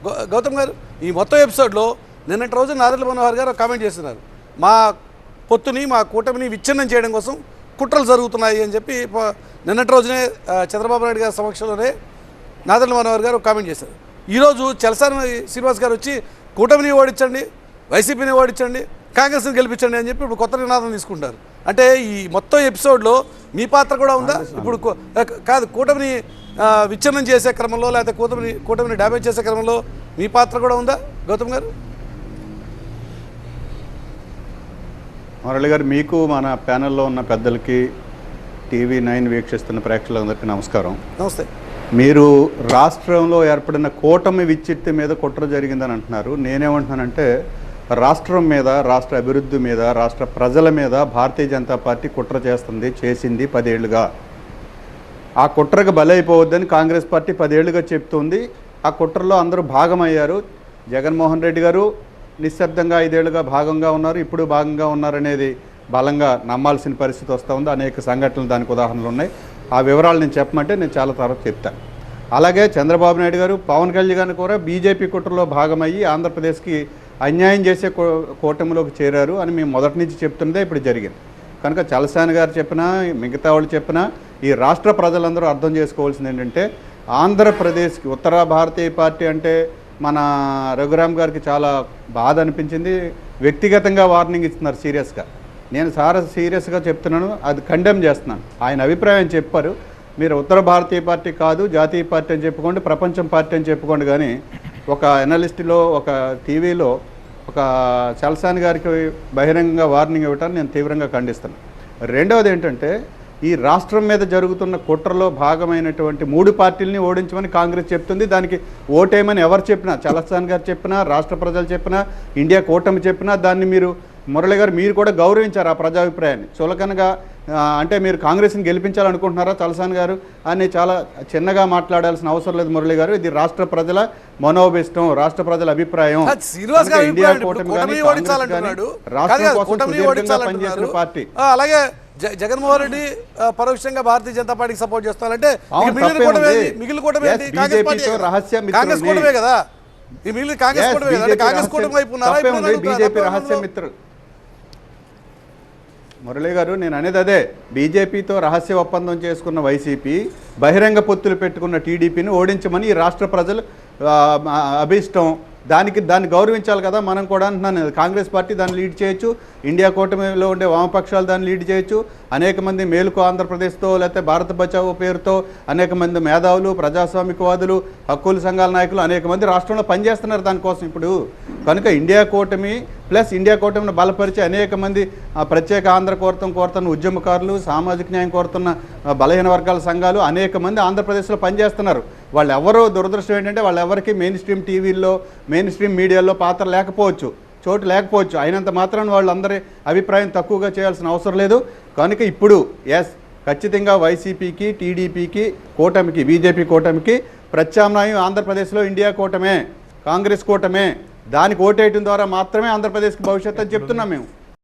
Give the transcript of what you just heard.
గౌ- గౌతమ్ గారు ఈ మొత్తం ఎపిసోడ్లో నిన్నటి రోజు నాదెళ్ళ మనోహర్ గారు కామెంట్ చేస్తున్నారు. మా పొత్తుని మా కూటమిని విచ్ఛిన్నం చేయడం కోసం కుట్రలు జరుగుతున్నాయి అని చెప్పి నిన్నటి రోజునే చంద్రబాబు నాయుడు గారి సమక్షంలోనే నాదెళ్ళ మనోహర్ గారు కామెంట్ చేశారు. ఈరోజు చలసాని శ్రీనివాస్ గారు వచ్చి కూటమిని ఓడించండి వైసీపీని ఓడించండి కాంగ్రెస్ని గెలిపించండి అని చెప్పి ఇప్పుడు కొత్త నినాదం తీసుకుంటారు అంటే ఈ మొత్తం ఎపిసోడ్లో మీ పాత్ర కూడా ఉందా? ఇప్పుడు కాదు కూటమిని విచ్ఛిన్నం చేసే క్రమంలో లేకపోతే కూటమిని కూటమిని డ్యామేజ్ చేసే క్రమంలో మీ పాత్ర కూడా ఉందా గౌతమ్ గారు? మురళి గారు మీకు మన ప్యానెల్లో ఉన్న పెద్దలకి టీవీ నైన్ వీక్షిస్తున్న ప్రేక్షకులందరికీ నమస్కారం. నమస్తే. మీరు రాష్ట్రంలో ఏర్పడిన కూటమి విచ్చిత్తి మీద కుట్ర జరిగిందని అంటున్నారు. నేనేమంటున్నానంటే రాష్ట్రం మీద రాష్ట్ర అభివృద్ధి మీద రాష్ట్ర ప్రజల మీద భారతీయ జనతా పార్టీ కుట్ర చేస్తుంది చేసింది పదేళ్ళుగా. ఆ కుట్రకు బలైపోవద్దని కాంగ్రెస్ పార్టీ పదేళ్ళుగా చెప్తుంది. ఆ కుట్రలో అందరూ భాగమయ్యారు. జగన్మోహన్ రెడ్డి గారు నిశ్శబ్దంగా ఐదేళ్ళుగా భాగంగా ఉన్నారు. ఇప్పుడు భాగంగా ఉన్నారనేది బలంగా నమ్మాల్సిన పరిస్థితి వస్తూ ఉంది. అనేక సంఘటనలు దానికి ఉదాహరణలు ఉన్నాయి. ఆ వివరాలు నేను చెప్పమంటే నేను చాలా తర్వాత చెప్తాను అలాగే చంద్రబాబు నాయుడు గారు పవన్ కళ్యాణ్ గారిని కూడా బీజేపీ కుట్రలో భాగమయ్యి ఆంధ్రప్రదేశ్కి అన్యాయం చేసే కూటమిలోకి చేరారు అని మేము మొదటి నుంచి చెప్తున్నదే ఇప్పుడు జరిగింది. కనుక చలసాని గారు చెప్పినా మిగతా వాళ్ళు చెప్పినా ఈ రాష్ట్ర ప్రజలందరూ అర్థం చేసుకోవాల్సింది ఏంటంటే ఆంధ్రప్రదేశ్కి ఉత్తర భారతీయ పార్టీ అంటే మన రఘురామ్ గారికి చాలా బాధ అనిపించింది. వ్యక్తిగతంగా వార్నింగ్ ఇస్తున్నారు సీరియస్గా. నేను చాలా సీరియస్గా చెప్తున్నాను అది కండెమ్ చేస్తున్నాను. ఆయన అభిప్రాయం చెప్పారు. మీరు ఉత్తర భారతీయ పార్టీ కాదు జాతీయ పార్టీ అని చెప్పుకోండి ప్రపంచం పార్టీ అని చెప్పుకోండి. కానీ ఒక ఎనలిస్ట్లో ఒక టీవీలో ఒక చల్సాని గారికి బహిరంగంగా వార్నింగ్ ఇవ్వటాన్ని నేను తీవ్రంగా ఖండిస్తాను రెండవది ఏంటంటే ఈ రాష్ట్రం మీద జరుగుతున్న కుట్రలో భాగమైనటువంటి మూడు పార్టీలని ఓడించమని కాంగ్రెస్ చెప్తుంది. దానికి ఓటేయమని ఎవరు చెప్పినా చలసాని గారు చెప్పినా రాష్ట్ర ప్రజలు చెప్పినా ఇండియా కూటమి చెప్పినా దాన్ని మీరు మురళి గారు మీరు కూడా గౌరవించారు ఆ ప్రజాభిప్రాయాన్ని. చులకనగా అంటే మీరు కాంగ్రెస్ని గెలిపించాలనుకుంటున్నారా చలసాని గారు అని చాలా చిన్నగా మాట్లాడాల్సిన అవసరం లేదు మురళి గారు. ఇది రాష్ట్ర ప్రజల మనోభిష్టం రాష్ట్ర ప్రజల అభిప్రాయం. ఇండియా కూటమి రాష్ట్రం కోసం పనిచేసిన పార్టీ. అలాగే జగన్మోహన్ రెడ్డి పరోక్షంగా భారతీయ జనతా పార్టీకి సపోర్ట్ చేస్తారంటే అవును, మిగిలిన కూటమి? మిగిలిన కూటమి? కాంగ్రెస్ పార్టీ కాంగ్రెస్ కూటమే కదా ఈ మిగిలిన కాంగ్రెస్ కూటమే కదా కాంగ్రెస్ కూటమి వైపు ఉన్నారా? బీజేపీ రహస్య? మిత్రులు మురళి గారు నేను అనేది అదే బీజేపీతో రహస్య ఒప్పందం చేసుకున్న వైసీపీ బహిరంగ పొత్తులు పెట్టుకున్న టీడీపీని ఓడించమని ఈ రాష్ట్ర ప్రజలు అభిష్టం దానికి దాన్ని గౌరవించాలి కదా మనం కూడా అంటున్నాను కాంగ్రెస్ పార్టీ దాన్ని లీడ్ చేయొచ్చు ఇండియా కూటమిలో ఉండే వామపక్షాలు దాన్ని లీడ్ చేయొచ్చు అనేక మంది మేలుకు ఆంధ్రప్రదేశ్తో లేకపోతే భారత బచావో పేరుతో అనేక మంది మేధావులు ప్రజాస్వామికవాదులు హక్కుల సంఘాల నాయకులు అనేక మంది రాష్ట్రంలో పనిచేస్తున్నారు దానికోసం ఇప్పుడు. కనుక ఇండియా కూటమి ప్లస్ ఇండియా కూటమిని బలపరిచి అనేక మంది ప్రత్యేక ఆంధ్ర కోరతం కోరుతున్న ఉద్యమకారులు సామాజిక న్యాయం కోరుతున్న బలహీన వర్గాల సంఘాలు అనేక మంది ఆంధ్రప్రదేశ్లో పనిచేస్తున్నారు. వాళ్ళు ఎవరో దురదృష్టం ఏంటంటే వాళ్ళు ఎవరికి మెయిన్ స్ట్రీమ్ టీవీల్లో మెయిన్ స్ట్రీమ్ మీడియాలో పాత్ర లేకపోవచ్చు చోటు లేకపోవచ్చు. అయినంత మాత్రం వాళ్ళందరి అభిప్రాయం తక్కువగా చేయాల్సిన అవసరం లేదు. కనుక ఇప్పుడు ఎస్ ఖచ్చితంగా వైసీపీకి టీడీపీకి కూటమికి బీజేపీ కూటమికి ప్రత్యామ్నాయం ఆంధ్రప్రదేశ్లో ఇండియా కూటమే కాంగ్రెస్ కూటమే. దానికి ఓటేయటం ద్వారా మాత్రమే ఆంధ్రప్రదేశ్కి భవిష్యత్తు అని చెప్తున్నాం మేము.